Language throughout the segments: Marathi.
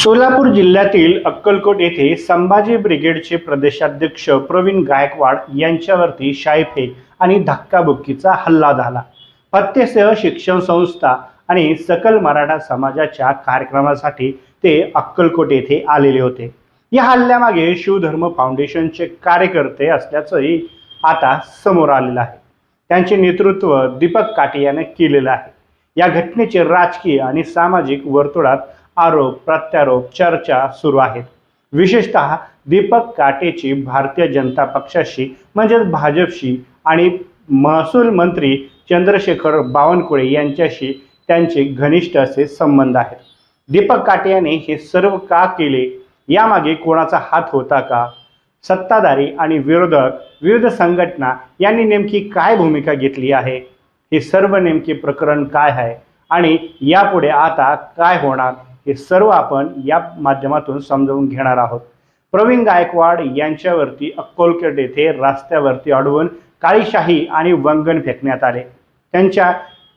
सोलापूर जिल्ह्यातील अक्कलकोट येथे संभाजी ब्रिगेडचे प्रदेशाध्यक्ष प्रवीण गायकवाड यांच्यावरती शाईफेक आणि धक्काबुक्कीचा हल्ला झाला. हत्येसह शिक्षण संस्था आणि सकल मराठा समाजाच्या कार्यक्रमासाठी ते अक्कलकोट येथे आलेले होते. या हल्ल्यामागे शिवधर्म फाउंडेशनचे कार्यकर्ते असल्याचंही आता समोर आलेलं आहे. त्यांचे नेतृत्व दीपक काटे याने केलेलं आहे. या घटनेचे राजकीय आणि सामाजिक वर्तुळात आरोप प्रत्यारोप चर्चा सुरू आहेत. विशेषतः दीपक काटेची भारतीय जनता पक्षाशी म्हणजेच भाजपशी आणि महसूल मंत्री चंद्रशेखर बावनकुळे यांच्याशी त्यांचे घनिष्ठ असे संबंध आहेत. दीपक काटे याने हे सर्व का केले? यामागे कोणाचा हात होता का? सत्ताधारी आणि विरोधक विविध संघटना यांनी नेमकी काय भूमिका घेतली आहे? हे सर्व नेमके प्रकरण काय आहे? आणि यापुढे आता काय होणार? हे सर्व आपण या माध्यमातून समजावून घेणार आहोत. प्रवीण गायकवाड यांच्यावरती अक्कलकोट येथे रस्त्यावरती अडवून काळीशाही आणि वंगण फेकण्यात आले. त्यांच्या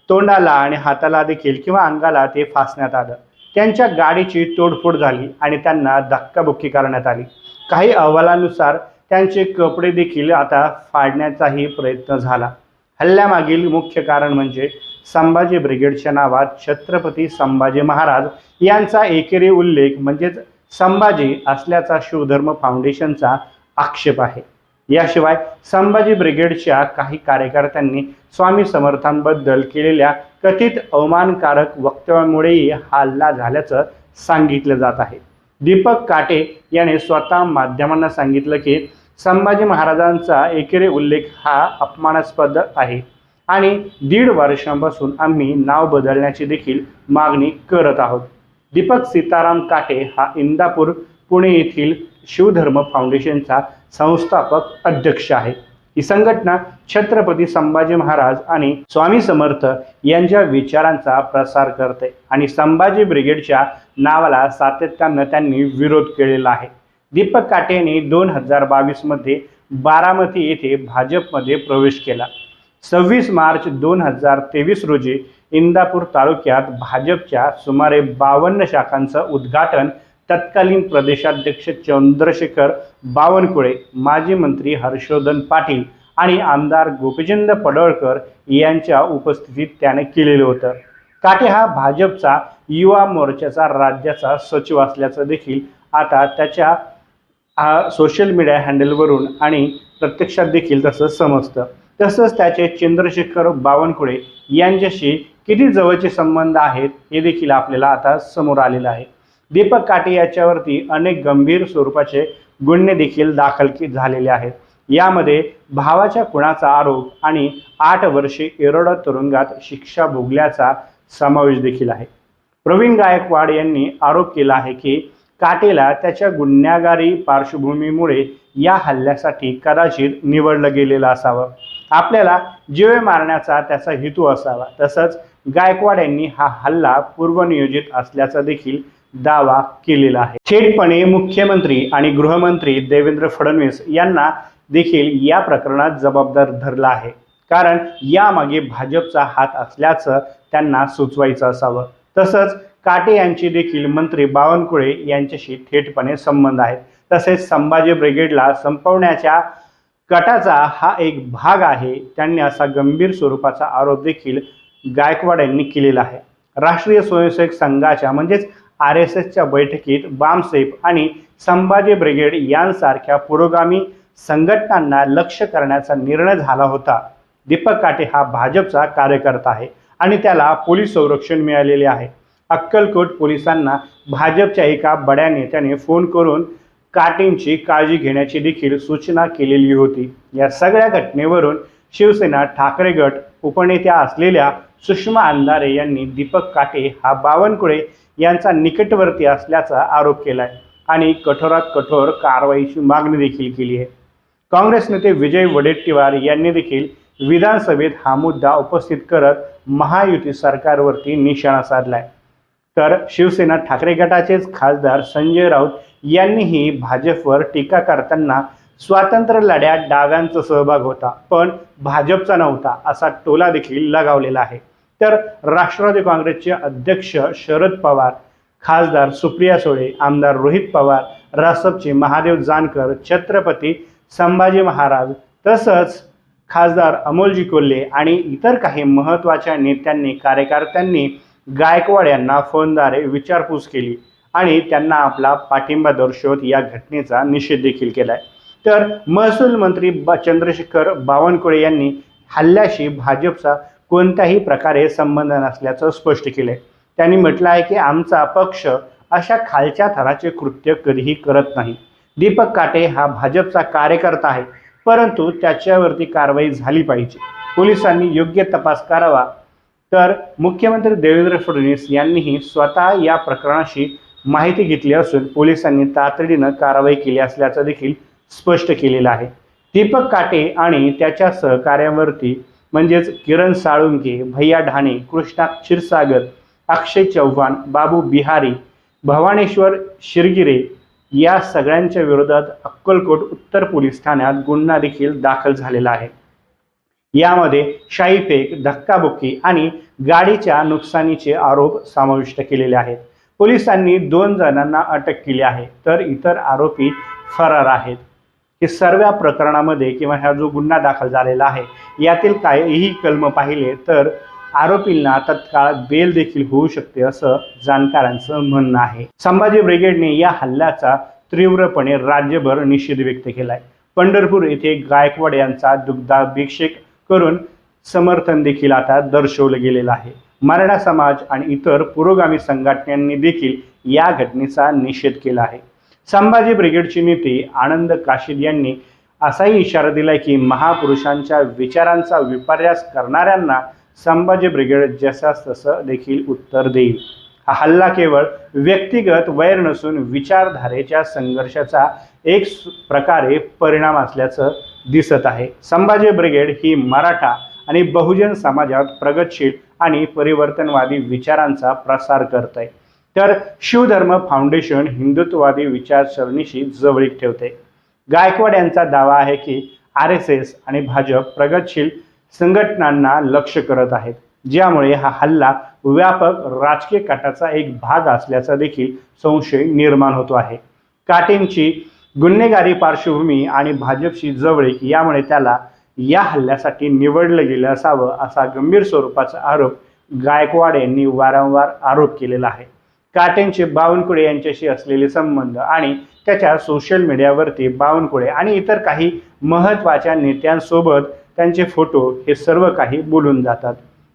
तोंडाला आणि हाताला देखील किंवा अंगाला ते फासण्यात आलं. त्यांच्या गाडीची तोडफोड झाली आणि त्यांना धक्काबुक्की करण्यात आली. काही अहवालानुसार त्यांचे कपडे देखील आता फाडण्याचाही प्रयत्न झाला. हल्ल्यामागील मुख्य कारण म्हणजे संभाजी ब्रिगेडच्या नावात छत्रपती संभाजी महाराज यांचा एकेरी उल्लेख म्हणजेच संभाजी असल्याचा शिवधर्म फाउंडेशनचा आक्षेप आहे. याशिवाय संभाजी ब्रिगेडच्या काही कार्यकर्त्यांनी स्वामी समर्थांबद्दल केलेल्या कथित अवमानकारक वक्तव्यामुळेही हल्ला झाल्याचं सांगितलं जात आहे. दीपक काटे याने स्वतः माध्यमांना सांगितलं की संभाजी महाराजांचा एकेरी उल्लेख हा अपमानास्पद आहे. आणि दीड वर्षांपासून आम्ही नाव बदलण्याची देखील मागणी करत आहोत. दीपक सीताराम काटे हा इंदापूर पुणे येथील शिवधर्म फाउंडेशनचा संस्थापक अध्यक्ष आहे. ही संघटना छत्रपती संभाजी महाराज आणि स्वामी समर्थ यांच्या विचारांचा प्रसार करते आणि संभाजी ब्रिगेडच्या नावाला सातत्यानं त्यांनी विरोध केलेला आहे. दीपक काटेने दोन हजार बावीसमध्ये बारामती येथे भाजपमध्ये प्रवेश केला. सव्वीस मार्च दोन हजार तेवीस रोजी इंदापूर तालुक्यात भाजपच्या सुमारे बावन्न शाखांचं उद्घाटन तत्कालीन प्रदेशाध्यक्ष चंद्रशेखर बावनकुळे माजी मंत्री हर्षवर्धन पाटील आणि आमदार गोपीचंद पडळकर यांच्या उपस्थितीत त्याने केलेलं होतं. काटे हा भाजपचा युवा मोर्चाचा राज्याचा सचिव असल्याचं देखील आता त्याच्या हा सोशल मीडिया हँडलवरून आणि प्रत्यक्षात देखील तसं समजतं. तसंच त्याचे चंद्रशेखर बावनकुळे यांच्याशी किती जवळचे संबंध आहेत हे देखील आपल्याला आता समोर आलेलं आहे. दीपक काटे याच्यावरती अनेक गंभीर स्वरूपाचे गुन्हे देखील दाखल झालेले आहेत. यामध्ये भावाच्या खुणाचा आरोप आणि आठ वर्षे एरोडा तुरुंगात शिक्षा भोगल्याचा समावेश देखील आहे. प्रवीण गायकवाड यांनी आरोप केला आहे की काटेला त्याच्या गुन्हेगारी पार्श्वभूमीमुळे या हल्ल्यासाठी कदाचित निवडलं गेलेलं असावं. आपल्याला जीवे मारण्याचा त्याचा हेतू असावा. तसंच गायकवाड यांनी हा हल्ला पूर्वनियोजित असल्याचा देखील दावा केलेला आहे. थेटपणे मुख्यमंत्री आणि गृहमंत्री देवेंद्र फडणवीस यांना देखील या प्रकरणात जबाबदार धरला आहे. कारण यामागे भाजपचा हात असल्याचं त्यांना सुचवायचं असावं. तसंच काटे यांचे देखील मंत्री बावनकुळे यांच्याशी थेटपणे संबंध आहेत. तसेच संभाजी ब्रिगेडला संपवण्याच्या कटाचा हा एक भाग आहे. त्यांनी असा गंभीर स्वरूपाचा आरोप देखील गायकवाड यांनी केलेला आहे. राष्ट्रीय स्वयंसेवक संघाच्या म्हणजेच आर एस एसच्या बैठकीत बामसेफ आणि संभाजी ब्रिगेड यांसारख्या पुरोगामी संघटनांना लक्ष करण्याचा निर्णय झाला होता. दीपक काटे हा भाजपचा कार्यकर्ता आहे. आणि त्याला पोलीस संरक्षण मिळालेले आहे. अक्कलकोट पोलिसांना भाजपच्या एका बड्या नेत्याने फोन करून काटींची काळजी घेण्याची देखील सूचना केलेली होती. या सगळ्या घटनेवरून शिवसेना ठाकरे गट उपनेत्या असलेल्या सुषमा अंधारे यांनी दीपक काटे हा बावनकुळे यांचा निकटवर्ती असल्याचा आरोप केलाय आणि कठोरात कठोर कारवाईची मागणी देखील केली आहे. काँग्रेस नेते विजय वडेट्टीवार यांनी देखील विधानसभेत हा मुद्दा उपस्थित करत महायुती सरकारवरती निशाणा साधलाय. तर शिवसेना ठाकरे गटाचेच खासदार संजय राऊत यांनीही भाजपवर टीका करताना स्वातंत्र्य लढ्यात डाव्यांचा सहभाग होता पण भाजपचा नव्हता असा टोला देखील लगावलेला आहे. तर राष्ट्रवादी काँग्रेसचे अध्यक्ष शरद पवार खासदार सुप्रिया सुळे आमदार रोहित पवार रासपचे महादेव जानकर छत्रपती संभाजी महाराज तसंच खासदार अमोलजी कोल्हे आणि इतर काही महत्त्वाच्या नेत्यांनी कार्यकर्त्यांनी गायकवाड यांना फोनद्वारे विचारपूस केली आणि त्यांना आपला पाठिंबा दर्शवत या घटनेचा निषेध देखील केलाय. तर महसूल मंत्री ब चंद्रशेखर बावनकुळे यांनी हल्ल्याशी भाजपचा कोणत्याही प्रकारे संबंध नसल्याचं स्पष्ट केलंय. त्यांनी म्हटलं आहे की आमचा पक्ष अशा खालच्या थराचे कृत्य कधीही करत नाही. दीपक काटे हा भाजपचा कार्यकर्ता आहे. परंतु त्याच्यावरती कारवाई झाली पाहिजे. पोलिसांनी योग्य तपास करावा. तर मुख्यमंत्री देवेंद्र फडणवीस यांनीही स्वतः या प्रकरणाशी माहिती घेतली असून पोलिसांनी तातडीनं कारवाई केली असल्याचं देखील स्पष्ट केलेलं आहे. दीपक काटे आणि त्याच्या सहकार्यावरती म्हणजेच किरण साळुंके भैया ढाणे कृष्णा क्षीरसागर अक्षय चव्हाण बाबू बिहारी भवानेश्वर शिरगिरे या सगळ्यांच्या विरोधात अक्कलकोट उत्तर पोलीस ठाण्यात गुन्हा देखील दाखल झालेला आहे. यामध्ये शाईफेक धक्काबुक्की आणि गाडीच्या नुकसानीचे आरोप समाविष्ट केलेले आहेत. पोलिसांनी दोन जणांना अटक केली आहे तर इतर आरोपी फरार आहेत. हे सर्व प्रकरणामध्ये किंवा हा जो गुन्हा दाखल झालेला आहे यातील काहीही कलम पाहिले तर आरोपींना तत्काळ बेल देखील होऊ शकते असं जाणकारांचं म्हणणं आहे. संभाजी ब्रिगेडने या हल्ल्याचा तीव्रपणे राज्यभर निषेध व्यक्त केलाय. पंढरपूर येथे गायकवाड यांचा दुग्धाभिषेक करून समर्थन देखील आता दर्शवलं गेलेलं आहे. मराठा समाज आणि इतर पुरोगामी संघटनांनी देखील या घटनेचा निषेध केला आहे. संभाजी ब्रिगेडचे नेते आनंद काशीद यांनी असाही इशारा दिलाय की महापुरुषांच्या विचारांचा विपर्यास करणाऱ्यांना संभाजी ब्रिगेड जसास तसं देखील उत्तर देईल. हा हल्ला केवळ व्यक्तिगत वैर नसून विचारधारेच्या संघर्षाचा एक प्रकारे परिणाम असल्याचं दिसत आहे. संभाजी ब्रिगेड ही मराठा आणि बहुजन समाजात प्रगतशील आणि परिवर्तनवादी विचारांचा प्रसार करत आहे तर शिवधर्म फाउंडेशन हिंदुत्ववादी विचारसरणीशी जवळीक ठेवते गायकवाड यांचा दावा आहे की आर एस एस आणि भाजप प्रगतशील संघटनांना लक्ष करत आहेत. ज्यामुळे हा हल्ला व्यापक राजकीय काटाचा एक भाग असल्याचा देखील संशय निर्माण होतो आहे. काटेंची गुन्हेगारी पार्श्वभूमी आणि भाजपशी जवळीक यामुळे त्याला या हल्ल्यासाठी निवडलं गेलं असावं असा गंभीर स्वरूपाचा आरोप गायकवाड यांनी वारंवार आरोप केलेला आहे. काटेंचे बावनकुळे यांच्याशी असलेले संबंध आणि त्याच्या सोशल मीडियावरती बावनकुळे आणि इतर काही महत्त्वाच्या नेत्यांसोबत त्यांचे फोटो हे सर्व काही बोलून जातात.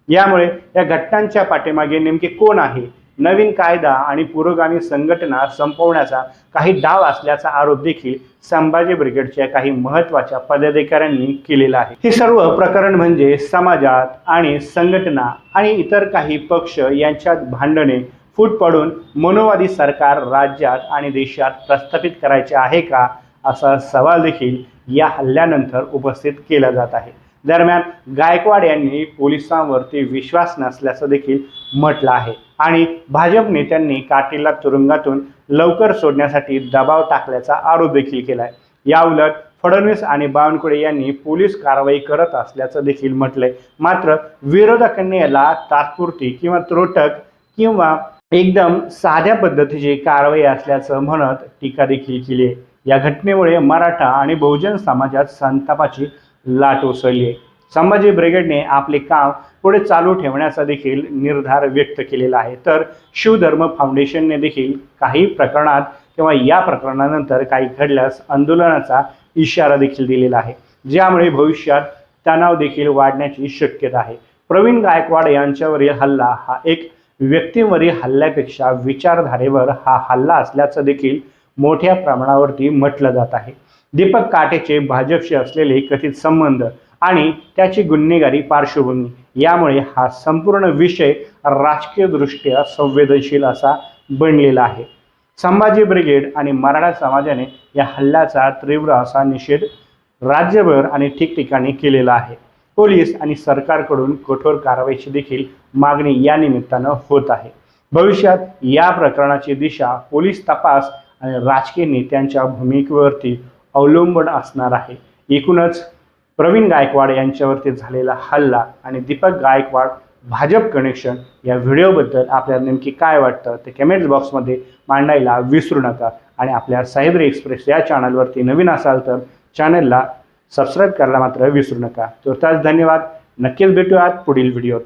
यामुळे या घटनांच्या पाठीमागे नेमके कोण आहे? नवीन कायदा आणि पुरोगामी संघटना संपवण्याचा काही डाव असल्याचा आरोप देखील संभाजी ब्रिगेडच्या काही महत्त्वाच्या पदाधिकाऱ्यांनी केलेला आहे. हे सर्व प्रकरण म्हणजे समाजात आणि संघटना आणि इतर काही पक्ष यांच्यात भांडणे फूट पडून मनोवादी सरकार राज्यात आणि देशात प्रस्थापित करायचे आहे का? असा सवाल देखील या हल्ल्यानंतर उपस्थित केला जात आहे. दरम्यान गायकवाड यांनी पोलिसांवरती विश्वास नसल्याचं देखील म्हटलं आहे. आणि भाजप नेत्यांनी काटीला तुरुंगातून लवकर सोडण्यासाठी दबाव टाकल्याचा आरोप देखील केला आहे याउलट फडणवीस आणि बावनकुळे यांनी पोलीस कारवाई करत असल्याचं देखील म्हटलंय. मात्र विरोधकांनी याला तात्पुरती किंवा त्रोटक किंवा एकदम साध्या पद्धतीची कारवाई असल्याचं म्हणत टीका देखील केली आहे. या घटनेमुळे मराठा आणि बहुजन समाजात संतापाची लाट उसळली आहे. संभाजी ब्रिगेडने आपले काम पुढे चालू ठेवण्याचा देखील निर्धार व्यक्त केलेला आहे. तर शिवधर्म फाउंडेशनने देखील काही प्रकरणात किंवा या प्रकरणानंतर काही घडल्यास आंदोलनाचा इशारा देखील दिलेला आहे. ज्यामुळे भविष्यात तणाव देखील वाढण्याची शक्यता आहे. प्रवीण गायकवाड यांच्यावरील हल्ला हा एक व्यक्तीवरील हल्ल्यापेक्षा विचारधारेवर हा हल्ला असल्याचं देखील मोठ्या प्रमाणावरती म्हटलं जात आहे. दीपक काटेचे भाजपशी असलेले कथित संबंध आणि त्याची गुन्हेगारी पार्श्वभूमी यामुळे हा संपूर्ण विषय राजकीयदृष्ट्या संवेदनशील असा बनलेला आहे. संभाजी ब्रिगेड आणि मराठा समाजाने या हल्ल्याचा तीव्र असा निषेध राज्यभर आणि ठिकठिकाणी केलेला आहे. पोलीस आणि सरकारकडून कठोर कारवाईची देखील मागणी या निमित्तानं होत आहे. भविष्यात या प्रकरणाची दिशा पोलीस तपास आणि राजकीय नेत्यांच्या भूमिकेवरती अवलंबून असणार आहे. एकूणच प्रवीण गायकवाड यांच्यावरती झालेला हल्ला आणि दीपक गायकवाड भाजप कनेक्शन या व्हिडिओबद्दल आपल्याला नेमकी काय वाटतं ते कमेंट्स बॉक्समध्ये मांडायला विसरू नका. आणि आपल्या साहेबरी एक्सप्रेस या चॅनलवरती नवीन असाल तर चॅनलला सबस्क्राईब करायला मात्र विसरू नका. तर धन्यवाद. नक्कीच भेटूयात पुढील व्हिडिओत